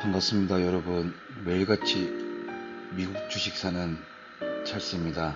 반갑습니다, 여러분. 매일같이 미국 주식 사는 찰스입니다.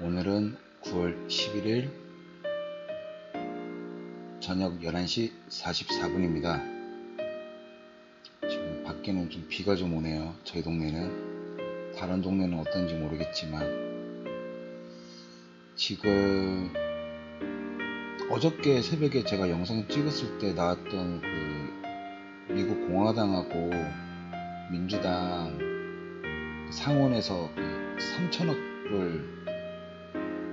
오늘은 9월 11일 저녁 11시 44분입니다. 지금 밖에는 좀 비가 좀 오네요. 저희 동네는. 다른 동네는 어떤지 모르겠지만. 지금 어저께 새벽에 제가 영상 찍었을 때 나왔던 그 미국 공화당하고 민주당 상원에서 그 3천억을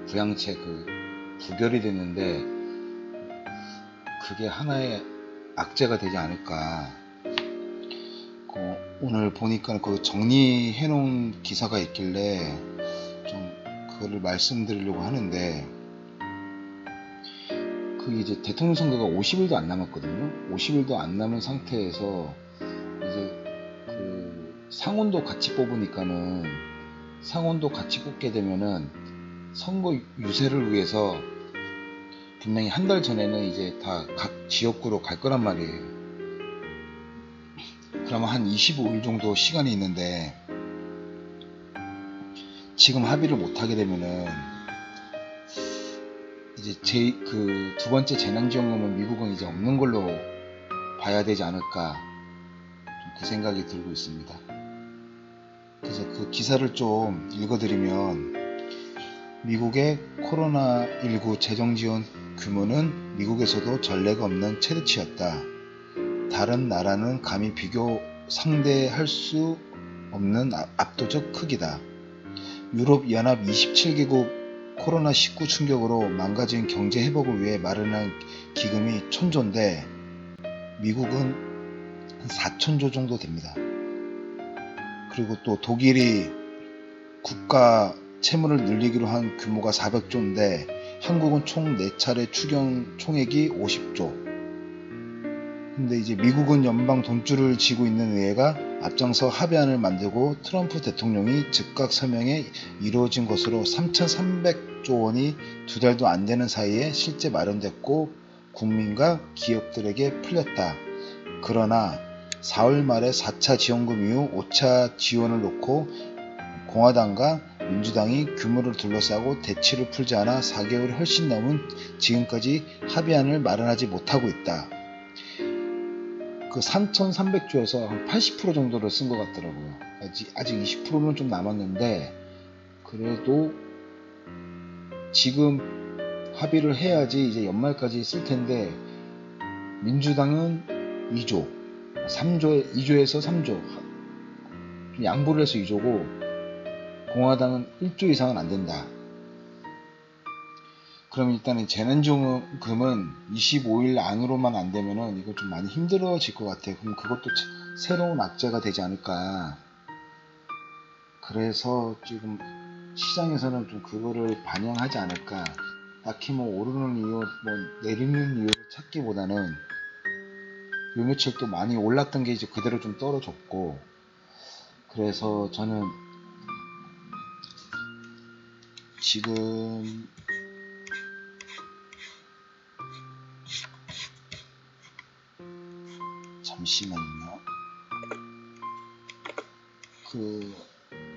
부양책 그 부결이 됐는데 그게 하나의 악재가 되지 않을까. 그 오늘 보니까 그 정리해 놓은 기사가 있길래 좀 그거를 말씀드리려고 하는데 그게 이제 대통령 선거가 50일도 안 남았거든요. 50일도 안 남은 상태에서 이제 그 상원도 같이 뽑으니까는 상원도 같이 뽑게 되면은 선거 유세를 위해서 분명히 한 달 전에는 이제 다 각 지역구로 갈 거란 말이에요. 그러면 한 25일 정도 시간이 있는데 지금 합의를 못 하게 되면은 이제 제 그 두 번째 재난지원금은 미국은 이제 없는 걸로 봐야 되지 않을까 좀그 생각이 들고 있습니다. 그래서 그 기사를 좀 읽어드리면 미국의 코로나19 재정지원 규모는 미국에서도 전례가 없는 최대치였다. 다른 나라는 감히 비교 상대할 수 없는 아- 압도적 크기다. 유럽 연합 27개국 코로나19 충격으로 망가진 경제 회복을 위해 마련한 기금이 천조인데 미국은 한 4천조 정도 됩니다. 그리고 또 독일이 국가 채무를 늘리기로 한 규모가 400조인데 한국은 총 4차례 추경 총액이 50조. 근데 이제 미국은 연방 돈줄을 쥐고 있는 의회가 앞장서 합의안을 만들고 트럼프 대통령이 즉각 서명에 이루어진 것으로 3,300조 원이 두 달도 안 되는 사이에 실제 마련됐고 국민과 기업들에게 풀렸다. 그러나 4월 말에 4차 지원금 이후 5차 지원을 놓고 공화당과 민주당이 규모를 둘러싸고 대치를 풀지 않아 4개월이 훨씬 넘은 지금까지 합의안을 마련하지 못하고 있다. 그 3,300조에서 한 80% 정도를 쓴 것 같더라고요. 아직, 아직 20%는 좀 남았는데, 그래도 지금 합의를 해야지 이제 연말까지 쓸 텐데, 민주당은 2조, 3조, 2조에서 3조, 좀 양보를 해서 2조고, 공화당은 1조 이상은 안 된다. 그럼 일단은 재난지원금은 25일 안으로만 안 되면은 이거 좀 많이 힘들어질 것 같아요. 그럼 그것도 차- 새로운 악재가 되지 않을까. 그래서 지금 시장에서는 좀 그거를 반영하지 않을까. 딱히 뭐 오르는 이유, 뭐 내리는 이유를 찾기보다는 요 며칠 또 많이 올랐던 게 이제 그대로 좀 떨어졌고. 그래서 저는 지금 잠시만요. 그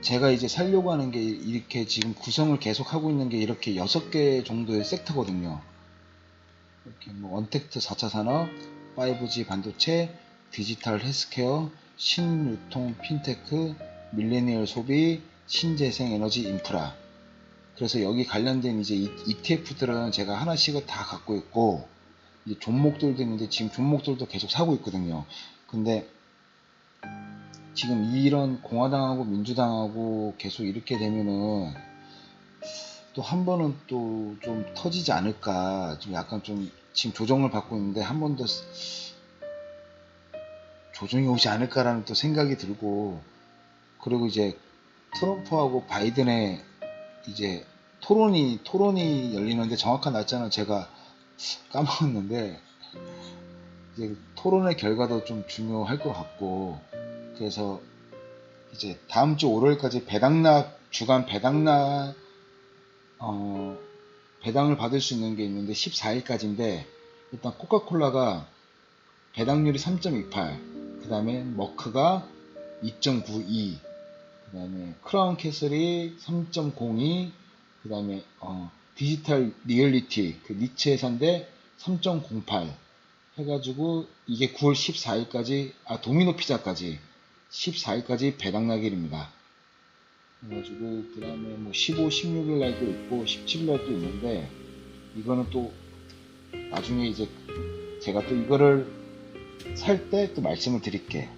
제가 이제 살려고 하는 게 이렇게 지금 구성을 계속 하고 있는 게 이렇게 여섯 개 정도의 섹터거든요. 이렇게 뭐 원택트 4차 산업, 5G 반도체, 디지털 헬스케어, 신유통 핀테크, 밀레니얼 소비, 신재생 에너지 인프라. 그래서 여기 관련된 이제 ETF들은 제가 하나씩은 다 갖고 있고 이제 종목들도 있는데 지금 종목들도 계속 사고 있거든요. 근데 지금 이런 공화당하고 민주당하고 계속 이렇게 되면은 또 한 번은 또 좀 터지지 않을까 좀 약간 좀 지금 조정을 받고 있는데 한 번 더 조정이 오지 않을까라는 또 생각이 들고 그리고 이제 트럼프하고 바이든의 이제 토론이 토론이 열리는데 정확한 날짜는 제가 까먹었는데 이제 토론의 결과도 좀 중요할 것 같고 그래서 이제 다음 주 월요일까지 배당락 주간 배당락 어 배당을 받을 수 있는 게 있는데 14일까지인데 일단 코카콜라가 배당률이 3.28 그 다음 다음에 머크가 2.92, 그 다음에 크라운 캐슬이 3.02, 그 다음에 어, 디지털 리얼리티 그 니체 회사인데 3.08 해가지고 이게 9월 14일까지 아 도미노 피자까지 14일까지 배당 날길입니다. 그래가지고 그 다음에 뭐 15, 16일 날도 있고 17일 날도 있는데 이거는 또 나중에 이제 제가 또 이거를 살 때 또 말씀을 드릴게요.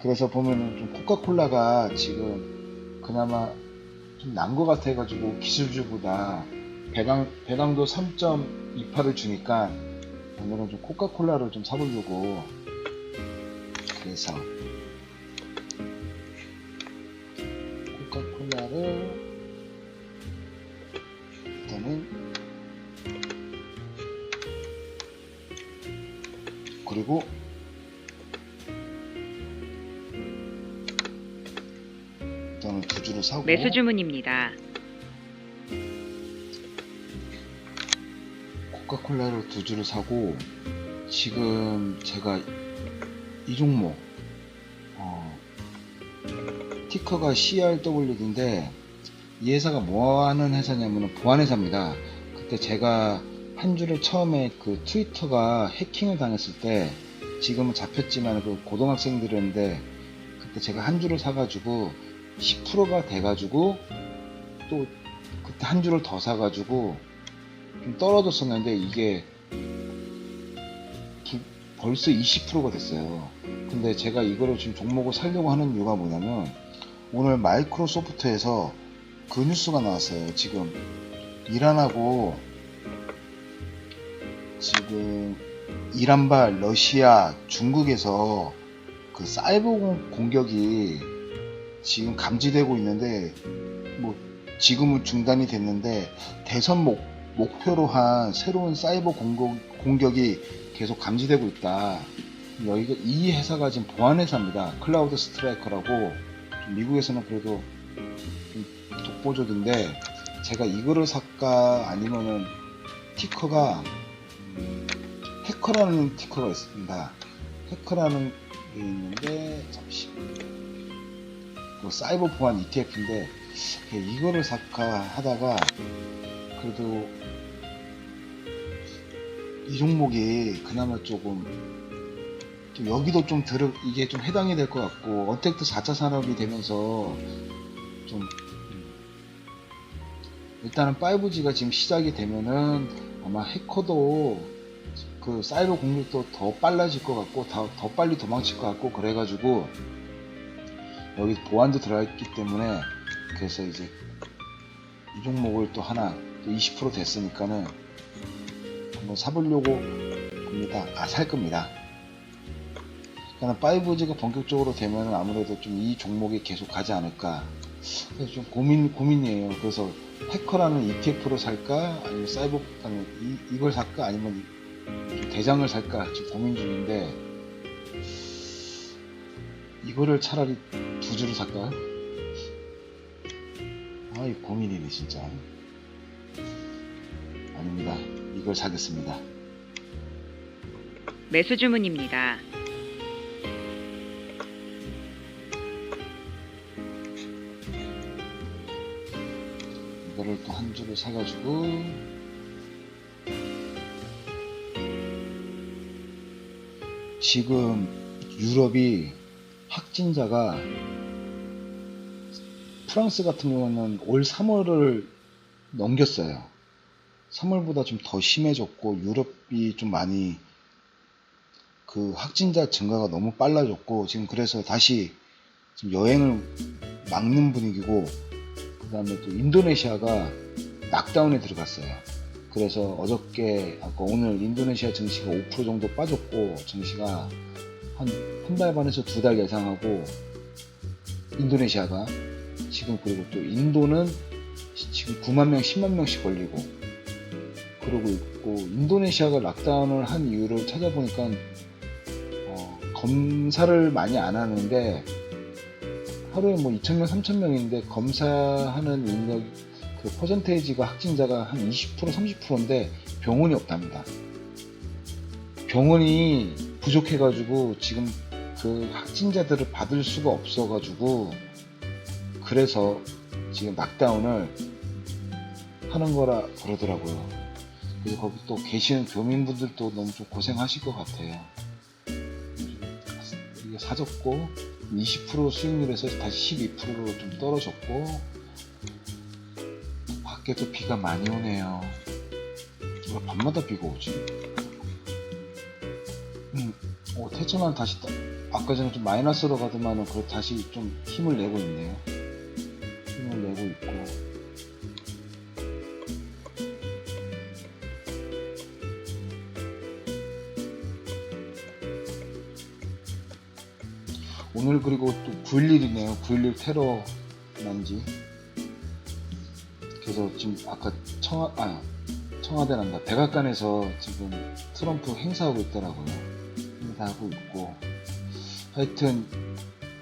그래서 보면은 좀 코카콜라가 지금 그나마 좀 난 것 같아가지고 기술주보다 배당 배당도 3.28을 주니까 오늘은 좀 코카콜라를 좀 사보려고 그래서 코카콜라를 일단은 그리고 일단은 두 주를 사고 매수 주문입니다. 콜라를 두 주를 사고 지금 제가 이 종목 어, 티커가 CRW인데 이 회사가 뭐 하는 회사냐면은 보안 회사입니다. 그때 제가 한 주를 처음에 그 트위터가 해킹을 당했을 때 지금은 잡혔지만 그 고등학생들이었는데 그때 제가 한 주를 사가지고 10%가 돼가지고 또 그때 한 주를 더 사가지고 좀 떨어졌었는데 이게 두- 벌써 20%가 됐어요. 근데 제가 이거를 지금 종목을 살려고 하는 이유가 뭐냐면 오늘 마이크로소프트에서 그 뉴스가 나왔어요. 지금 이란하고 지금 이란발 러시아 중국에서 그 사이버 공- 공격이 지금 감지되고 있는데 뭐 지금은 중단이 됐는데 대선 목, 목표로 한 새로운 사이버 공격, 공격 이 계속 감지되고 있다. 여기가 이 회사가 지금 보안 회사입니다. 클라우드 스트라이커라고 좀 미국에서는 그래도 좀 독보적인데 제가 이거를 살까 아니면은 티커가 음, 해커라는 티커가 있습니다. 해커라는 게 있는데 잠시 그 사이버 보안 ETF인데 이거를 살까 하다가 그래도 이 종목이 그나마 조금 좀 여기도 좀 들어 이게 좀 해당이 될 것 같고 어택트 4차 산업이 되면서 좀 음, 일단은 5G가 지금 시작이 되면은 아마 해커도 그 사이버 공격도 더 빨라질 것 같고 더, 더 빨리 도망칠 것 같고 그래가지고 여기 보안도 들어있기 때문에 그래서 이제 이 종목을 또 하나 또 20% 됐으니까는 한번 사보려고 봅니다. 아, 살 겁니다. 그러니까 5G가 본격적으로 되면 아무래도 좀 이 종목이 계속 가지 않을까. 그래서 좀 고민, 고민이에요. 그래서 해커라는 ETF로 살까? 아니면 사이버, 아니, 이, 이걸 살까? 아니면 대장을 살까? 지금 고민 중인데, 이거를 차라리 두 주를 살까요? 아이, 고민이네, 진짜. 아닙니다. 이걸 사겠습니다. 매수 주문입니다. 이거를 또한 주를 사가지고 지금 유럽이 확진자가 프랑스 같은 경우는 올 3월을 넘겼어요. 3월보다 좀 더 심해졌고 유럽이 좀 많이 그 확진자 증가가 너무 빨라졌고 지금 그래서 다시 지금 여행을 막는 분위기고 그 다음에 또 인도네시아가 락다운에 들어갔어요. 그래서 어저께, 아까 오늘 인도네시아 증시가 5% 정도 빠졌고, 증시가 한, 한 달 반에서 두 달 예상하고, 인도네시아가 지금 그리고 또 인도는 시- 지금 9만 명, 10만 명씩 걸리고, 그러고 있고, 인도네시아가 락다운을 한 이유를 찾아보니까, 어, 검사를 많이 안 하는데, 하루에 뭐 2,000명, 3,000명인데 검사하는 인력 그 퍼센테이지가 확진자가 한 20%, 30%인데 병원이 없답니다. 병원이 부족해가지고 지금 그 확진자들을 받을 수가 없어가지고 그래서 지금 낙다운을 하는 거라 그러더라고요. 그래서 거기 또 계시는 교민분들도 너무 좀 고생하실 것 같아요. 이게 사줬고 20% 수익률에서 다시 12%로 좀 떨어졌고 밖에도 비가 많이 오네요. 왜 밤마다 비가 오지? 음, 어, 태천은 다시 따- 아까 전에 좀 마이너스로 가더만은 그 다시 좀 힘을 내고 있네요. 힘을 내고 있고. 오늘 그리고 또 9.11이네요. 9.11 테러 난지. 그래서 지금 아까 청와, 아, 청와대란다. 백악관에서 지금 트럼프 행사하고 있더라고요. 행사하고 있고. 하여튼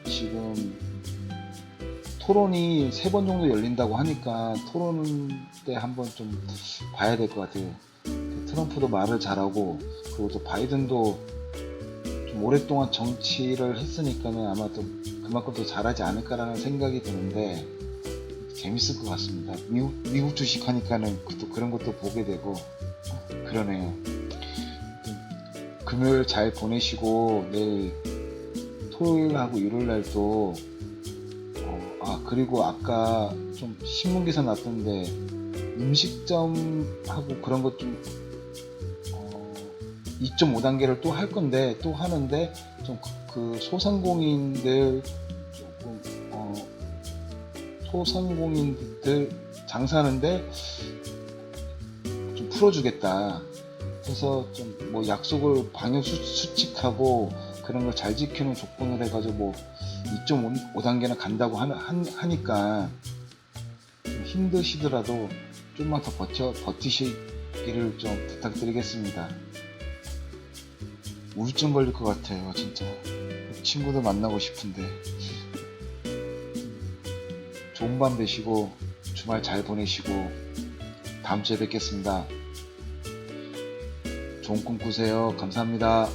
지금 토론이 세 번 정도 열린다고 하니까 토론 때 한번 좀 봐야 될 것 같아요. 그 트럼프도 말을 잘하고 그리고 또 바이든도 좀 오랫동안 정치를 했으니까는 아마 또 그만큼 더 잘하지 않을까라는 생각이 드는데 재밌을 것 같습니다. 미국, 미국 주식 하니까는 그- 또 그런 것도 보게 되고 그러네요. 아무튼 금요일 잘 보내시고 내일 토요일하고 일요일날도 어, 아 그리고 아까 좀 신문 기사 났던데 음식점하고 그런 것좀 어, 2.5단계를 또 할 건데 또 하는데 좀 그 소상공인들 조금 어, 소상공인들 장사하는데 좀 풀어주겠다. 그래서 좀 뭐 약속을 방역 수- 수칙하고 그런 걸 잘 지키는 조건을 해가지고 뭐 2.5단계나 간다고 하는, 한- 하니까 좀 힘드시더라도 좀만 더 버텨, 버티시기를 좀 부탁드리겠습니다. 우울증 걸릴 것 같아요, 진짜. 친구들 만나고 싶은데. 좋은 밤 되시고, 주말 잘 보내시고, 다음 주에 뵙겠습니다. 좋은 꿈 꾸세요. 감사합니다.